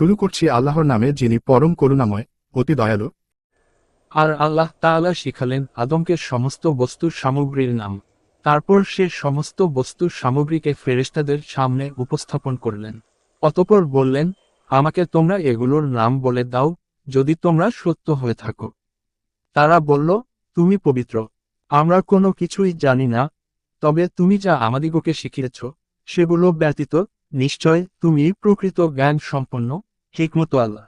শুরু করছি আল্লাহর নামে যিনি পরম করুণাময়, অতি দয়ালু। আর আল্লাহ তাআলা শিখালেন আদমকে সমস্ত বস্তুর সামগ্রীর নাম। তারপর সে সমস্ত বস্তুর সামগ্রীকে ফেরেশতাদের সামনে উপস্থাপন করলেন। অতপর বললেন, আমাকে তোমরা এগুলোর নাম বলে দাও, যদি তোমরা সত্য হয়ে থাকো। তারা বলল, তুমি পবিত্র, আমরা কোনো কিছুই জানি না, তবে তুমি যা আমাদিগকে শিখিয়েছ, সেগুলো ব্যতীত নিশ্চয় তুমি প্রকৃত জ্ঞান সম্পন্ন হিকমত আল্লাহ।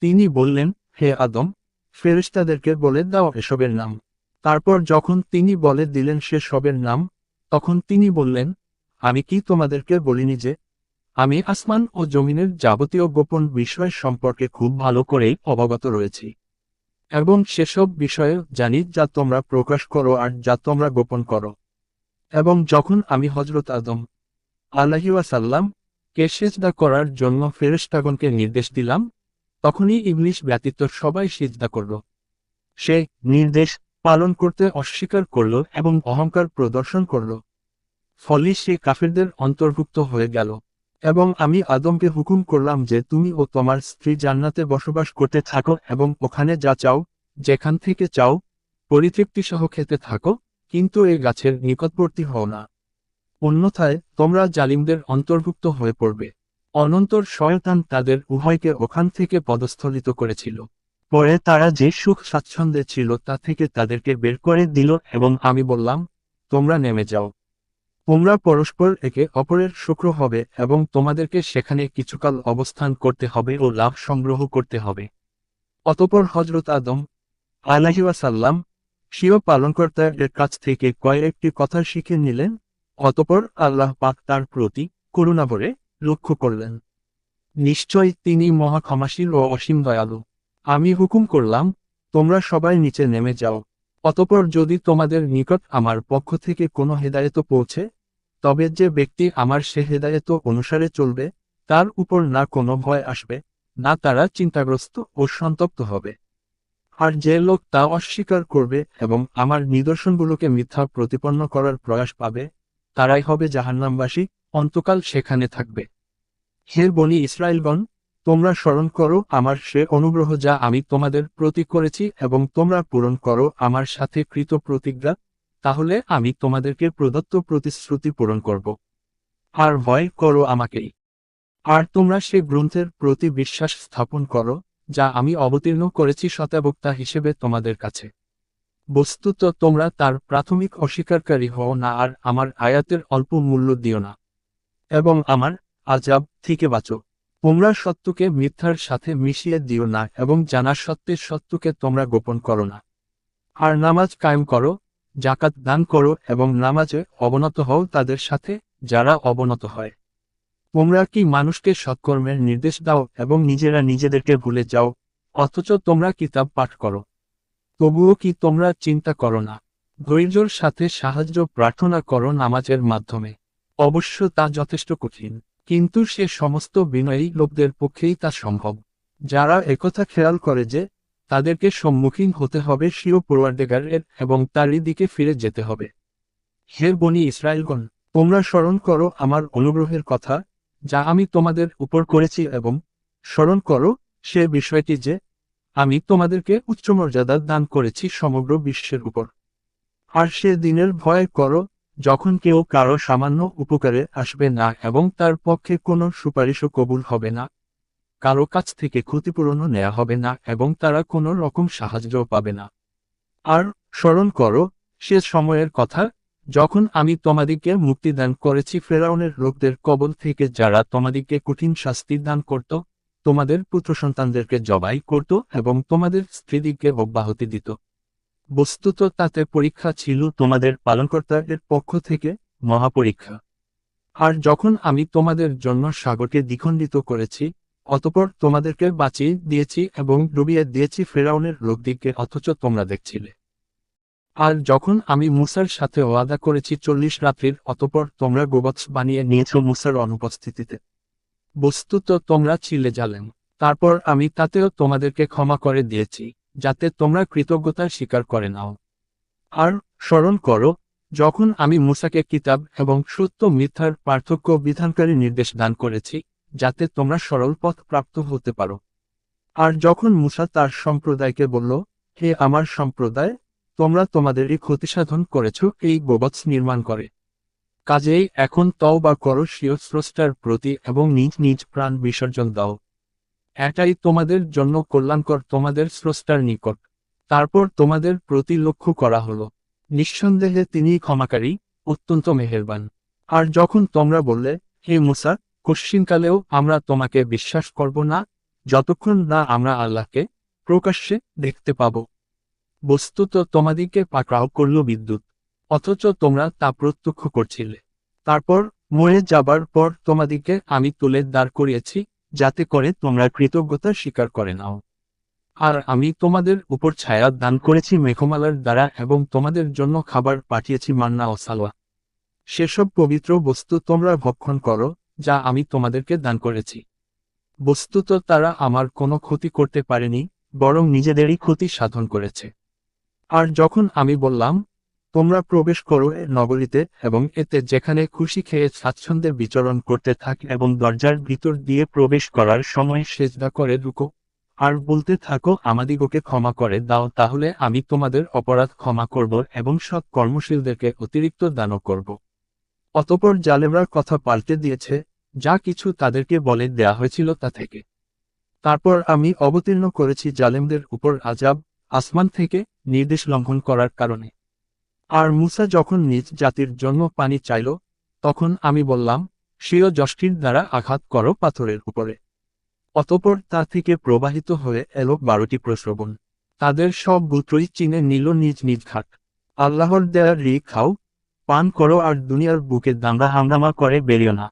তিনি বললেন, হে আদম, ফেরেশতাদেরকে বলে দাও এসবের নাম। তারপর যখন তিনি বলে দিলেন সে সবের নাম, তখন তিনি বললেন, আমি কি তোমাদেরকে বলিনি যে, আমি আসমান ও জমিনের যাবতীয় গোপন বিষয় সম্পর্কে খুব ভালো করেই অবগত রয়েছি। এবং সেসব বিষয়ে জানি যা তোমরা প্রকাশ করো আর যা তোমরা গোপন করো। এবং যখন আমি হজরত আদম আল্লাহিওয়াসাল্লাম কে সেজদা করার জন্য ফেরেশতাগণকে নির্দেশ দিলাম, তখনই ইংলিশ ব্যতীত সবাই সিজদা করল। সে নির্দেশ পালন করতে অস্বীকার করল এবং অহংকার প্রদর্শন করল। ফলে সে কাফেরদের অন্তর্ভুক্ত হয়ে গেল। এবং আমি আদমকে হুকুম করলাম যে তুমি ও তোমার স্ত্রী জান্নাতে বসবাস করতে থাকো এবং ওখানে যা চাও, যেখান থেকে চাও, পরিতৃপ্তি সহ খেতে থাকো, কিন্তু এ গাছের নিকটবর্তী হও না। অন্যথায়, তোমরা জালিমদের অন্তর্ভুক্ত হয়ে পড়বে। অনন্তর শয়তান তাদের উভয়কে ওখান থেকে পদস্থলিত করেছিল। পরে তারা যে সুখ স্বাচ্ছন্দ্যে ছিল তা থেকে তাদেরকে বের করে দিল এবং আমি বললাম, তোমরা নেমে যাও। তোমরা পরস্পর একে অপরের শুক্র হবে এবং তোমাদেরকে সেখানে কিছুকাল অবস্থান করতে হবে ও লাভ সংগ্রহ করতে হবে। অতপর হজরত আদম আলাহিওয়াসাল্লাম শিও পালনকর্তাদের কাছ থেকে কয়েকটি কথা শিখে নিলেন। অতপর আল্লাহ পাক তার প্রতি করুণা ভরে লক্ষ্য করলেন। নিশ্চয় তিনি মহা ক্ষমাশীল ও অসীম দয়ালু। আমি হুকুম করলাম, তোমরা সবাই নিচে নেমে যাও। অতপর যদি তোমাদের নিকট আমার পক্ষ থেকে কোনো হেদায়েত পৌঁছে, তবে যে ব্যক্তি আমার সে হেদায়েত অনুসারে চলবে, তার উপর না কোনো ভয় আসবে, না তারা চিন্তাগ্রস্ত ও সন্তপ্ত হবে। আর যে লোক তা অস্বীকার করবে এবং আমার নিদর্শনগুলোকে মিথ্যা প্রতিপন্ন করার প্রয়াস পাবে তারাই হবে জাহান্নামবাসী, অন্তকাল সেখানে থাকবে। হে বনি ইসরায়েলগণ, তোমরা স্মরণ করো আমার সে অনুগ্রহ যা আমি তোমাদের প্রতি করেছি এবং তোমরা পূরণ করো আমার সাথে কৃত প্রতিজ্ঞা, তাহলে আমি তোমাদেরকে প্রদত্ত প্রতিশ্রুতি পূরণ করব। আর ভয় করো আমাকেই আর তোমরা সে গ্রন্থের প্রতি বিশ্বাস স্থাপন করো, যা আমি অবতীর্ণ করেছি শতাবক্তা হিসেবে তোমাদের কাছে। বস্তুত তোমরা তার প্রাথমিক অস্বীকারী হও না আর আমার আয়াতের অল্প মূল্য দিও না। এবং আমার আজাব থেকে বাঁচো। তোমরা সত্যকে মিথ্যার সাথে মিশিয়ে দিও না এবং জানা সত্যের সত্যকে তোমরা গোপন করো না। আর নামাজ কায়েম করো জাকাত দান করো এবং নামাজে অবনত হও তাদের সাথে যারা অবনত হয়। তোমরা কি মানুষকে সৎকর্মের নির্দেশ দাও এবং নিজেরা নিজেদেরকে ভুলে যাও, অথচ তোমরা কিতাব পাঠ করো। তবুও কি তোমরা চিন্তা করো না? ধৈর্যর সাথে সাহায্য প্রার্থনা করো নামাজের মাধ্যমে। অবশ্য তা যথেষ্ট কঠিন, কিন্তু সে সমস্ত বিনয়ী লোকদের পক্ষেই তা সম্ভব। যারা একথা খেয়াল করে যে, তাদেরকে সম্মুখীন হতে হবে স্বীয় পূর্বার্ডেগারের এবং তারই দিকে ফিরে যেতে হবে। হে বনি ইসরায়েলগণ, তোমরা স্মরণ করো আমার অনুগ্রহের কথা, যা আমি তোমাদের উপর করেছি এবং স্মরণ করো সে বিষয়টি যে আমি তোমাদেরকে উচ্চমর্যাদা দান করেছি সমগ্র বিশ্বের উপর। আর সে দিনের ভয় করো, যখন কেউ কারও সামান্য উপকারে আসবে না এবং তার পক্ষে কোনো সুপারিশও কবুল হবে না। কারও কাছ থেকে ক্ষতিপূরণও নেওয়া হবে না এবং তারা কোনো রকম সাহায্যও পাবে না। আর স্মরণ করো, সে সময়ের কথা, যখন আমি তোমাদিকে মুক্তি দান করেছি ফেরাউনের লোকদের কবল থেকে যারা তোমাদিকে কঠিন শাস্তি দান করত তোমাদের পুত্র সন্তানদেরকে জবাই করত এবং তোমাদের স্ত্রীদিকে অব্যাহতি দিত। বস্তুত তাতে পরীক্ষা ছিল তোমাদের পালনকর্তাদের পক্ষ থেকে মহাপরীক্ষা। আর যখন আমি তোমাদের জন্য সাগরকে দ্বিখণ্ডিত করেছি, অতপর তোমাদেরকে বাঁচিয়ে দিয়েছি এবং ডুবিয়ে দিয়েছি ফেরাউনের লোকদিকে অথচ তোমরা দেখছিলে। আর যখন আমি মুসার সাথে ওয়াদা করেছি চল্লিশ রাত্রির, অতপর তোমরা গোবৎস বানিয়ে নিয়েছ মুসার অনুপস্থিতিতে। বস্তুত তোমরা ছিলে জালেম। তারপর আমি তাতেও তোমাদেরকে ক্ষমা করে দিয়েছি, যাতে তোমরা কৃতজ্ঞতার স্বীকার করে নাও। আর স্মরণ করো, যখন আমি মুসাকে কিতাব এবং সত্য মিথ্যার পার্থক্য বিধানকারী নির্দেশ দান করেছি, যাতে তোমরা সরল পথ প্রাপ্ত হতে পারো। আর যখন মুসা তার সম্প্রদায়কে বলল, হে আমার সম্প্রদায়, তোমরা তোমাদেরই ক্ষতিসাধন করেছ, এই গোবৎস নির্মাণ করে। কাজেই এখন তও বা করো স্বীয় স্রষ্টার প্রতি এবং নিজ নিজ প্রাণ বিসর্জন দাও। এটাই তোমাদের জন্য কল্যাণকর তোমাদের স্রষ্টার নিকট। তারপর তোমাদের প্রতি লক্ষ্য করা হলো। নিঃসন্দেহে তিনি ক্ষমাকারী, অত্যন্ত মেহেরবান। আর যখন তোমরা বললে, হে মুসা, কশ্চিনকালেও আমরা তোমাকে বিশ্বাস করব না, যতক্ষণ না আমরা আল্লাহকে প্রকাশ্যে দেখতে পাব। বস্তুত তোমাদিকে পাকড়াও করল বিদ্যুৎ। অথচ তোমরা তা প্রত্যক্ষ করছিলে। তারপর মরে যাবার পর তোমাদিকে আমি তুলে দাঁড় করিয়েছি, যাতে করে তোমরা কৃতজ্ঞতা স্বীকার করে নাও। আর আমি তোমাদের উপর ছায়া দান করেছি মেঘমালার দ্বারা এবং তোমাদের জন্য খাবার পাঠিয়েছি মান্না ও সালোয়া। সেসব পবিত্র বস্তু তোমরা ভক্ষণ করো, যা আমি তোমাদেরকে দান করেছি। বস্তুত তারা আমার কোনো ক্ষতি করতে পারেনি, বরং নিজেদেরই ক্ষতি সাধন করেছে। আর যখন আমি বললাম তোমরা প্রবেশ করো এ নগরীতে এবং এতে যেখানে খুশি খেয়ে স্বাচ্ছন্দ্যে বিচরণ করতে থাক এবং দরজার ভিতর দিয়ে প্রবেশ করার সময় সেজদা করে রুকো। আর বলতে থাকো, আমাদিগকে ক্ষমা করে দাও, তাহলে আমি তোমাদের অপরাধ ক্ষমা করব এবং সৎ কর্মশীলদেরকে অতিরিক্ত দানও করব। অতপর জালেমরার কথা পাল্টে দিয়েছে, যা কিছু তাদেরকে বলে দেয়া হয়েছিল তা থেকে। তারপর আমি অবতীর্ণ করেছি জালেমদের উপর আজাব আসমান থেকে নির্দেশ লঙ্ঘন করার কারণে। আর মুসা যখন নিজ জাতির জন্য পানি চাইল, তখন আমি বললাম, সেও যষ্টির দ্বারা আঘাত করো পাথরের উপরে। অতপর তা থেকে প্রবাহিত হয়ে এলো বারোটি প্রশ্রবণ তাদের সব গুত্রই চিনে নিল নিজ নিজ ঘাট। আল্লাহর দেয়া রি খাও, পান করো আর দুনিয়ার বুকে দাঙ্গা হাঙ্গামা করে বেরিও না।